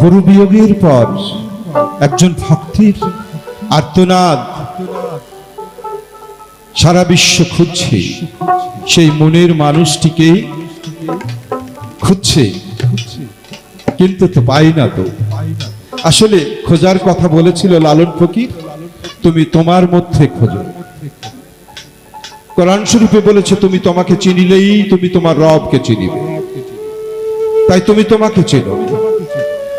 গুরু বিয়োগের পর একজন ভক্তির আর্তনাদ সারা বিশ্ব খুঁজছে। সেই মনের মানুষটিকে খুঁজছে। কিন্তু তো পাই না তো। আসলে খোঁজার কথা বলেছিল লালন ফকির, তুমি তোমার মধ্যে খোঁজো। কোরআন শরীফে বলেছে, তুমি তোমাকে চিনিলেই তুমি তোমার রবকে চিনিবে। তাই তুমি তোমাকে চেনো।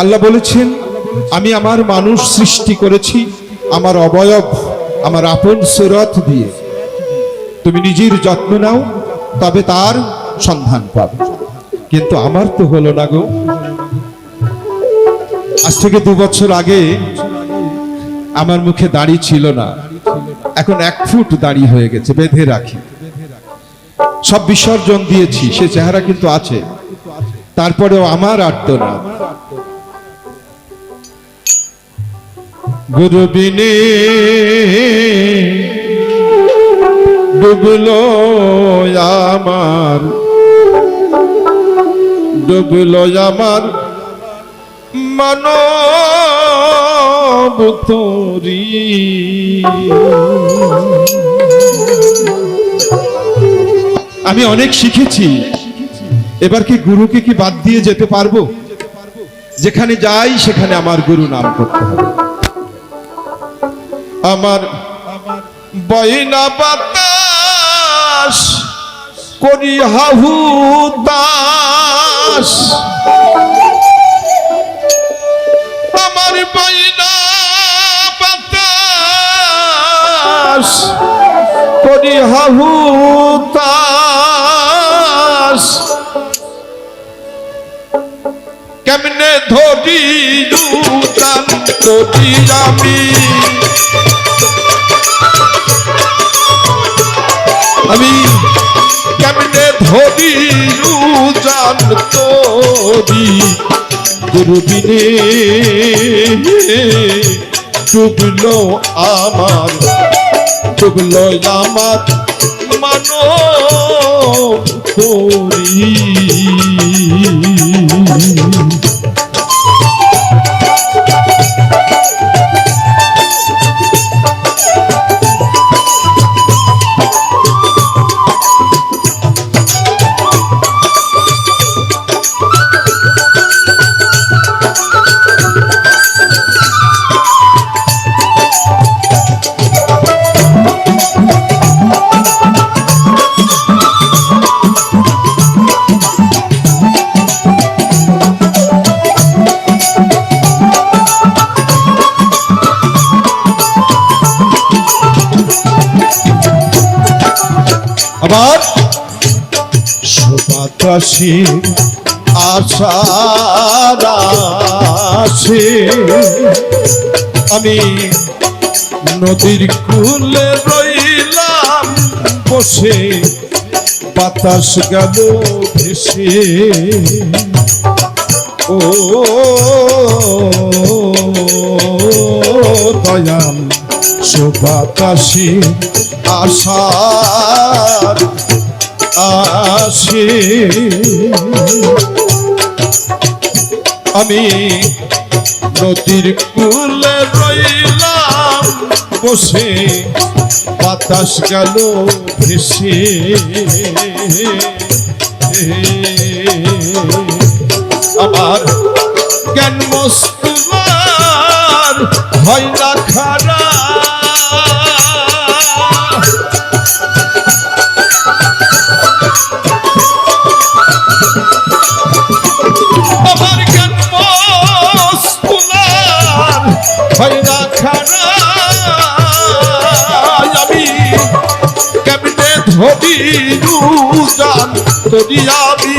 আল্লাহ বলেছেন, আমি আমার মানুষ সৃষ্টি করেছি আমার অবয়ব, আমার আপন সুরত দিয়ে। তুমি নিজের যত্ন নাও, তবে তার সন্ধান পাবে। কিন্তু আমার তো হলো না গো। আজ থেকে দু বছর আগে আমার মুখে দাড়ি ছিল না। এখন এক ফুট দাড়ি হয়ে গেছে, বেঁধে রাখি। সব বিসর্জন দিয়েছি, সে চেহারা কিন্তু আছে। তারপরেও আমার আর্তনাদ। গুরু বিনে ডুবলো আমার ডুবলো আমার মানব আমি অনেক শিখেছি। এবার কি গুরুকে কি বাদ দিয়ে যেতে পারব? যেখানে যাই, সেখানে আমার গুরু নাম করতে হবে। আমার বয়না বাতাস, করি হাহু দাস আমার বয়না বাতাস, করি হাহু দাস কেমনে ধরি দুতাম ধরি আমি? আমি কেমনে ধরি জান তোরি দুর্বিনে ডুবল আমার ডুবল আমার মানো তোরি আবার? সুবাতাসী আশার আছে আমি নদীর কূলে রইলাম বসে বাতাস গেল ভেসে। ও দয়াল সুবাতাসী আশার আসে আমি নদীর কূলে রইলাম বসে বাতাস গেল ভেসে। আমার জ্ঞান মস্তুলার ধরি রুজান ধরি আমি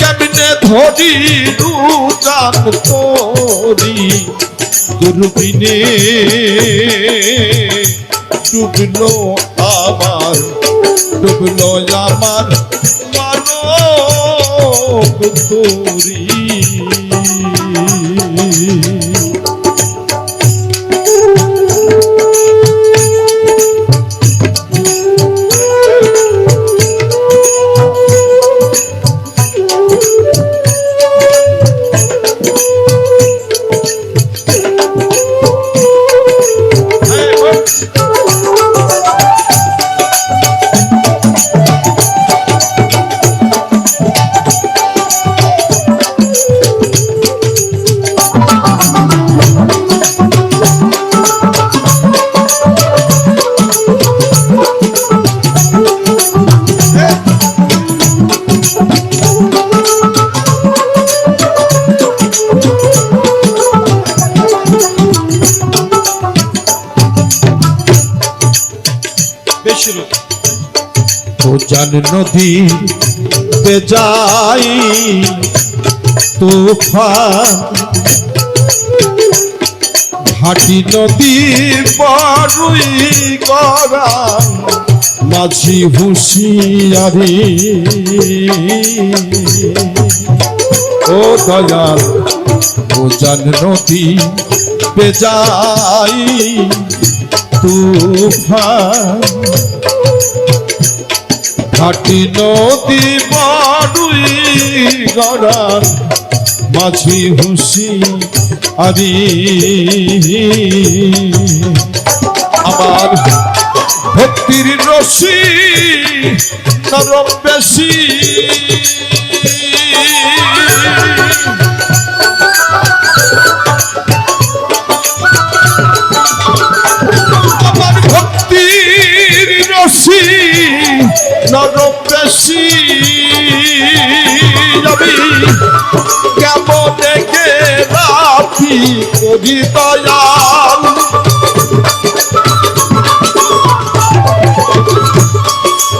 কেমনে ধরি রুজান তোরি? দুর্বিনে ডুবলো আমার ডুবলো আমার মানব তোরি। জান নদী তে যাই তুফান। ভাটি নদী বড়ুই গরান, মাঝি হুঁশিয়ারি। ও দয়াল, ও জান নদী বেজাই তুফান। ঘাটি নদী পাড়ুই গড়া মাঝি হুসি আরি আমার ভক্তির রশি নরম বেশি। করি দয়াল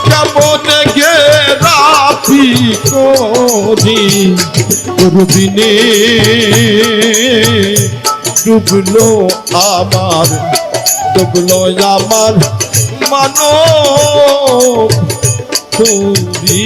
কেমন গে রাখি করি দুর্দিনে ডুবলো আমার ডুবলো আমার মানব তুমি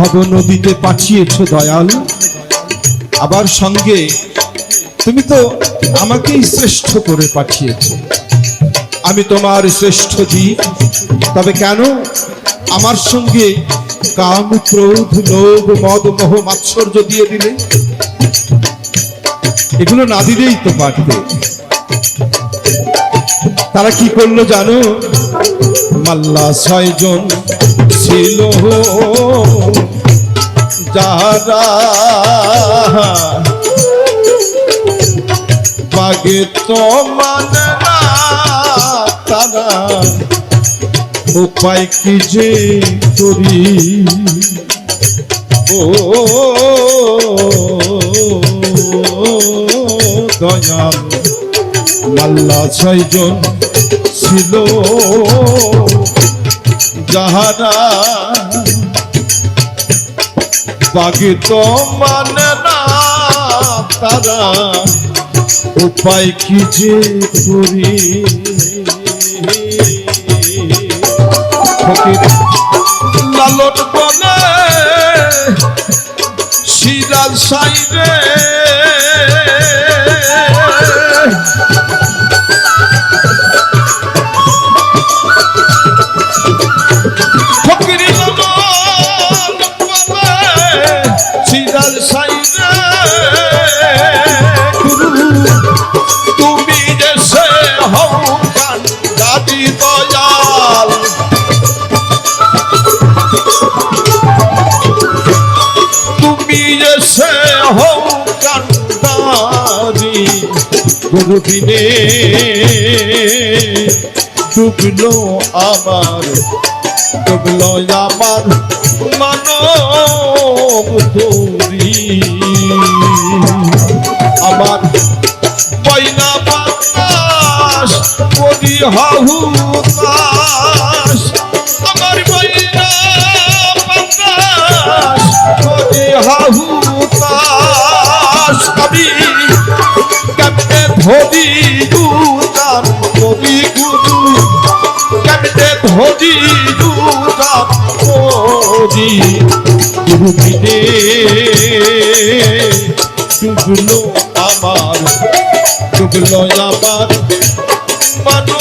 ভব নদীতে পাঠিয়েছ দয়াল। আবার সঙ্গে তুমি তো আমাকেই শ্রেষ্ঠ করে পাঠিয়েছ। আমি তোমার শ্রেষ্ঠ জীব। তবে কেন আমার সঙ্গে কাম, ক্রোধ, লোভ, মদ, মোহ, মাৎসর্য দিয়ে দিলে? এগুলো না দিলেই তো পারতে তারা কি করল জানো? মাল্লা ছয়জন ছিল যারা বাগে তো মানে না তারা, উপায় কি যে করি? ও দয়াল, মাল্লা ছয়জন ছিল। যাহারা বাকি তো মানে না তারা। উপায় কি যে করি? লালন বলে সিরাজ সাইরে হও কান্দারি গুরুদিনে ডুবলো আমার ডুবলো আমার মানব তোরি আমার বইনা বাতাস, করি হাহুতাস আমার বইনা বাতাস, করি হাহুতাস ধরি দুতার কবি গুরু। কেমনে ধরি দুতার কবি গুরু দিনে ডুবলো আমার মানো